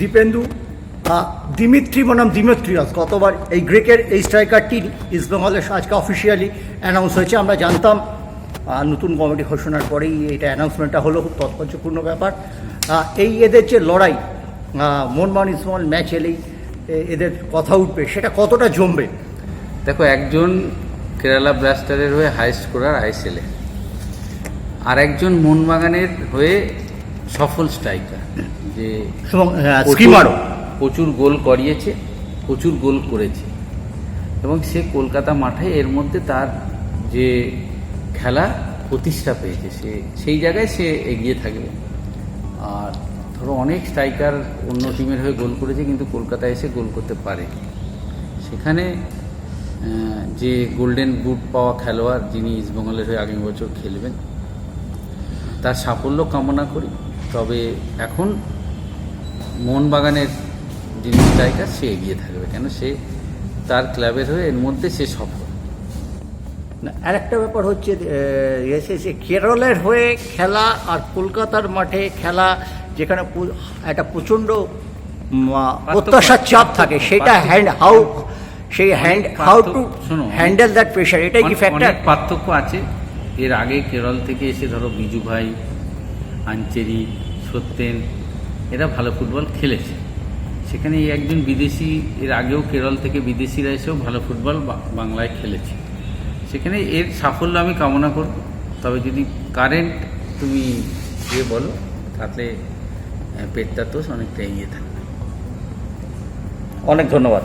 Dipendu Dmitry বনাম Dimitrios গতবার এই গ্রেকের এই স্ট্রাইকারটি ইস্টবেঙ্গলের আজকে অফিসিয়ালি অ্যানাউন্স হয়েছে। আমরা জানতাম নতুন কমিটি ঘোষণার পরেই এটা অ্যানাউন্সমেন্টটা হলো, খুব তাৎপর্যপূর্ণ ব্যাপার। এই এদের যে লড়াই মোহনবাগান ইস্টবেঙ্গল ম্যাচ এলেই এদের কথা উঠবে, সেটা কতটা জমবে? দেখো, একজন কেরালা ব্লাস্টারের হয়ে হাই স্কোরার আইসেলে আর একজন মোহনবাগানের হয়ে সফল স্ট্রাইকার যে এবং প্রচুর- স্কিমারও। প্রচুর গোল করিয়েছে প্রচুর গোল করেছে। এবং সে কলকাতা মাঠে এর মধ্যে তার যে খেলা প্রতিষ্ঠা পেয়েছে সে সেই জায়গায় সে এগিয়ে থাকবে। আর ধরো অনেক স্ট্রাইকার অন্য টিমের হয়ে গোল করেছে কিন্তু কলকাতায় এসে গোল করতে পারে। সেখানে যে গোল্ডেন বুট পাওয়া খেলোয়াড় যিনি ইস্টবেঙ্গলের হয়ে আগামী বছর খেলবেন তার সাফল্য কামনা করি। তবে এখন মোহনবাগানের যিনি স্ট্রাইকার সে এগিয়ে থাকবে কেন সে তার ক্লাবের হয়ে এর মধ্যে সে সফল। না, আরেকটা ব্যাপার হচ্ছে আহ, এসে যে কেরলের হয়ে খেলা আর কলকাতার মাঠে খেলা যেখানে একটা প্রচণ্ড প্রত্যাশার চাপ থাকে সেটা হ্যান্ড হাউ সেই hand how to handle that pressure এটাই কি ফ্যাক্টর পার্থক্য আছে। এর আগে কেরল থেকে এসে ধরো বিজু ভাই আঞ্চেরি, সত্যেন, এরা ভালো ফুটবল খেলেছে। সেখানে এই একজন বিদেশি, এর আগেও কেরল থেকে বিদেশিরা এসেও ভালো ফুটবল বাংলায় খেলেছে। সেখানে এর সাফল্য আমি কামনা করব। তবে যদি কারেন্ট তুমি ইয়ে বলো, তাহলে পেটটা তো অনেকটা এগিয়ে থাকবে। অনেক ধন্যবাদ।